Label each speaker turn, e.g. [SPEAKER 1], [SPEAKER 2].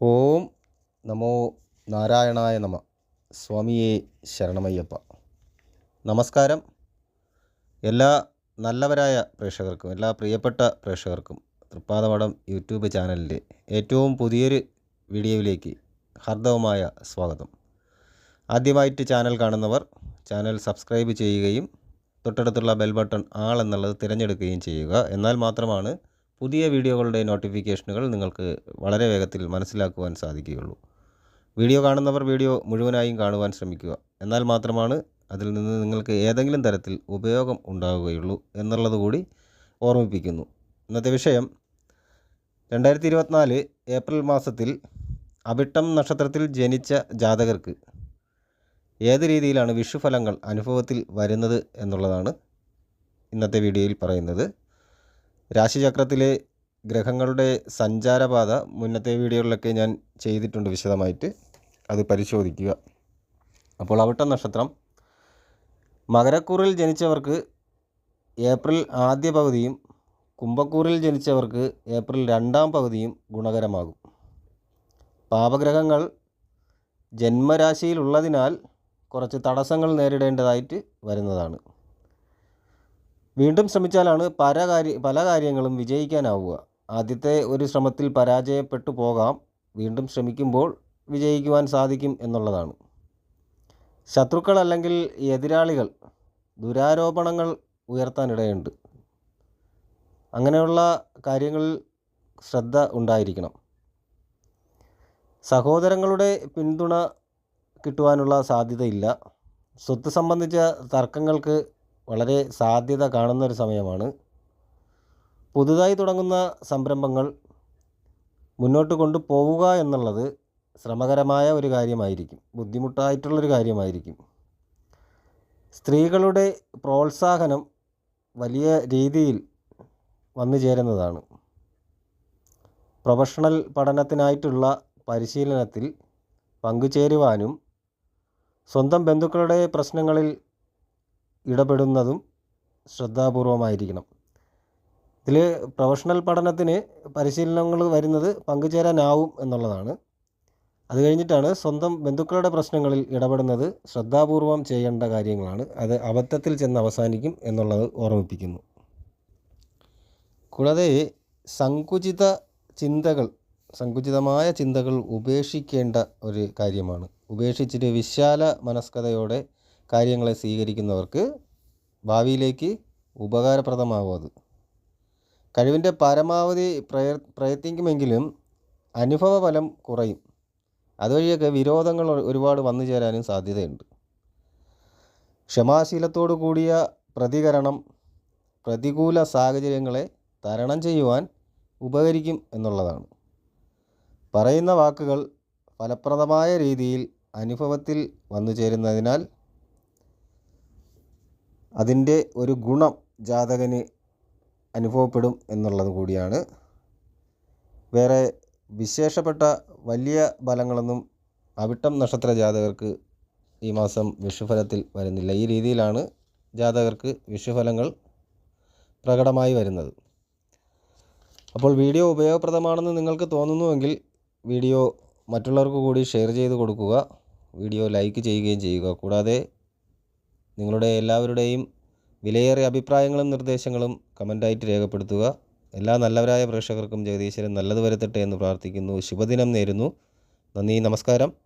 [SPEAKER 1] ഓം നമോ നാരായണായ നമ. സ്വാമിയെ ശരണമയ്യപ്പ. നമസ്കാരം. എല്ലാ നല്ലവരായ പ്രേക്ഷകർക്കും എല്ലാ പ്രിയപ്പെട്ട പ്രേക്ഷകർക്കും തൃപ്പാതവടം യൂട്യൂബ് ചാനലിന്റെ ഏറ്റവും പുതിയൊരു വീഡിയോയിലേക്ക് ഹർദവുമായ സ്വാഗതം. ആദ്യമായിട്ട് ചാനൽ കാണുന്നവർ ചാനൽ സബ്സ്ക്രൈബ് ചെയ്യുകയും തൊട്ടടുത്തുള്ള ബെൽ ബട്ടൺ ആൾ എന്നുള്ളത് തിരഞ്ഞെടുക്കുകയും ചെയ്യുക. എന്നാൽ മാത്രമാണ് പുതിയ വീഡിയോകളുടെ നോട്ടിഫിക്കേഷനുകൾ നിങ്ങൾക്ക് വളരെ വേഗത്തിൽ മനസ്സിലാക്കുവാൻ സാധിക്കുകയുള്ളൂ. വീഡിയോ കാണുന്നവർ വീഡിയോ മുഴുവനായും കാണുവാൻ ശ്രമിക്കുക. എന്നാൽ മാത്രമാണ് അതിൽ നിന്ന് നിങ്ങൾക്ക് ഏതെങ്കിലും തരത്തിൽ ഉപയോഗം ഉണ്ടാവുകയുള്ളൂ എന്നുള്ളത് കൂടി ഓർമ്മിപ്പിക്കുന്നു. ഇന്നത്തെ വിഷയം രണ്ടായിരത്തി ഇരുപത്തിനാല് ഏപ്രിൽ മാസത്തിൽ അവിട്ടം നക്ഷത്രത്തിൽ ജനിച്ച ജാതകർക്ക് ഏത് രീതിയിലാണ് വിഷുഫലങ്ങൾ അനുഭവത്തിൽ വരുന്നത് എന്നുള്ളതാണ് ഇന്നത്തെ വീഡിയോയിൽ പറയുന്നത്. രാശിചക്രത്തിലെ ഗ്രഹങ്ങളുടെ സഞ്ചാരപാത മുന്നത്തെ വീഡിയോകളിലൊക്കെ ഞാൻ ചെയ്തിട്ടുണ്ട് വിശദമായിട്ട്. അത് പരിശോധിക്കുക. അപ്പോൾ അവിട്ട നക്ഷത്രം. മകരക്കൂറിൽ ജനിച്ചവർക്ക് ഏപ്രിൽ ആദ്യ പകുതിയും കുംഭക്കൂറിൽ ജനിച്ചവർക്ക് ഏപ്രിൽ രണ്ടാം പകുതിയും ഗുണകരമാകും. പാപഗ്രഹങ്ങൾ ജന്മരാശിയിലുള്ളതിനാൽ കുറച്ച് തടസ്സങ്ങൾ നേരിടേണ്ടതായിട്ട് വരുന്നതാണ്. വീണ്ടും ശ്രമിച്ചാലാണ് പല കാര്യ പല കാര്യങ്ങളും വിജയിക്കാനാവുക. ആദ്യത്തെ ഒരു ശ്രമത്തിൽ പരാജയപ്പെട്ടു പോകാം. വീണ്ടും ശ്രമിക്കുമ്പോൾ വിജയിക്കുവാൻ സാധിക്കും എന്നുള്ളതാണ്. ശത്രുക്കൾ അല്ലെങ്കിൽ എതിരാളികൾ ദുരാരോപണങ്ങൾ ഉയർത്താനിടയുണ്ട്. അങ്ങനെയുള്ള കാര്യങ്ങളിൽ ശ്രദ്ധ ഉണ്ടായിരിക്കണം. സഹോദരങ്ങളുടെ പിന്തുണ കിട്ടുവാനുള്ള സാധ്യതയില്ല. സ്വത്ത് സംബന്ധിച്ച തർക്കങ്ങൾക്ക് വളരെ സാധ്യത കാണുന്ന ഒരു സമയമാണ്. പുതുതായി തുടങ്ങുന്ന സംരംഭങ്ങൾ മുന്നോട്ട് കൊണ്ടുപോവുക എന്നുള്ളത് ശ്രമകരമായ ഒരു കാര്യമായിരിക്കും. ബുദ്ധിമുട്ടായിട്ടുള്ളൊരു കാര്യമായിരിക്കും. സ്ത്രീകളുടെ പ്രോത്സാഹനം വലിയ രീതിയിൽ വന്നു ചേരുന്നതാണ്. പ്രൊഫഷണൽ പഠനത്തിനായിട്ടുള്ള പരിശീലനത്തിൽ പങ്കുചേരുവാനും സ്വന്തം ബന്ധുക്കളുടെ പ്രശ്നങ്ങളിൽ ഇടപെടുന്നതും ശ്രദ്ധാപൂർവമായിരിക്കണം. ഇതിൽ പ്രൊഫഷണൽ പഠനത്തിന് പരിശീലനങ്ങൾ വരുന്നത് പങ്കുചേരാനാവും എന്നുള്ളതാണ്. അത് കഴിഞ്ഞിട്ടാണ് സ്വന്തം ബന്ധുക്കളുടെ പ്രശ്നങ്ങളിൽ ഇടപെടുന്നത് ശ്രദ്ധാപൂർവം ചെയ്യേണ്ട കാര്യങ്ങളാണ്. അത് അബദ്ധത്തിൽ ചെന്ന് അവസാനിക്കും എന്നുള്ളത് ഓർമ്മിപ്പിക്കുന്നു. കൂടാതെ സങ്കുചിത ചിന്തകൾ സങ്കുചിതമായ ചിന്തകൾ ഉപേക്ഷിക്കേണ്ട ഒരു കാര്യമാണ്. ഉപേക്ഷിച്ചിട്ട് വിശാല മനസ്കതയോടെ കാര്യങ്ങളെ സ്വീകരിക്കുന്നവർക്ക് ഭാവിയിലേക്ക് ഉപകാരപ്രദമാകും അത്. കഴിവിന്റെ പരമാവധി പ്രയ പ്രയത്നിക്കുമെങ്കിലും അനുഭവഫലം കുറയും. അതുവഴിയൊക്കെ വിരോധങ്ങൾ ഒരുപാട് വന്നു ചേരാനും സാധ്യതയുണ്ട്. ക്ഷമാശീലത്തോടു കൂടിയ പ്രതികരണം പ്രതികൂല സാഹചര്യങ്ങളെ തരണം ചെയ്യുവാൻ ഉപകരിക്കും എന്നുള്ളതാണ്. പറയുന്ന വാക്കുകൾ ഫലപ്രദമായ രീതിയിൽ അനുഭവത്തിൽ വന്നു ചേരുന്നതിനാൽ അതിന്റെ ഒരു ഗുണം ജാതകന് അനുഭവപ്പെടും എന്നുള്ളത് കൂടിയാണ്. വേറെ വിശേഷപ്പെട്ട വലിയ ഫലങ്ങളൊന്നും അവിട്ടം നക്ഷത്ര ജാതകർക്ക് ഈ മാസം വിഷുഫലത്തിൽ വരുന്നില്ല. ഈ രീതിയിലാണ് ജാതകർക്ക് വിഷുഫലങ്ങൾ പ്രകടമായി വരുന്നത്. അപ്പോൾ വീഡിയോ ഉപയോഗപ്രദമാണെന്ന് നിങ്ങൾക്ക് തോന്നുന്നുവെങ്കിൽ വീഡിയോ മറ്റുള്ളവർക്ക് കൂടി ഷെയർ ചെയ്ത് കൊടുക്കുക. വീഡിയോ ലൈക്ക് ചെയ്യുകയും ചെയ്യുക. കൂടാതെ നിങ്ങളുടെ എല്ലാവരുടെയും വിലയേറിയ അഭിപ്രായങ്ങളും നിർദ്ദേശങ്ങളും കമന്റായിട്ട് രേഖപ്പെടുത്തുക. എല്ലാ നല്ലവരായ പ്രേക്ഷകർക്കും ജഗദീശ്വരൻ നല്ലത് വരുത്തട്ടെ എന്ന് പ്രാർത്ഥിക്കുന്നു. ശുഭദിനം നേരുന്നു. നന്ദി നമസ്കാരം.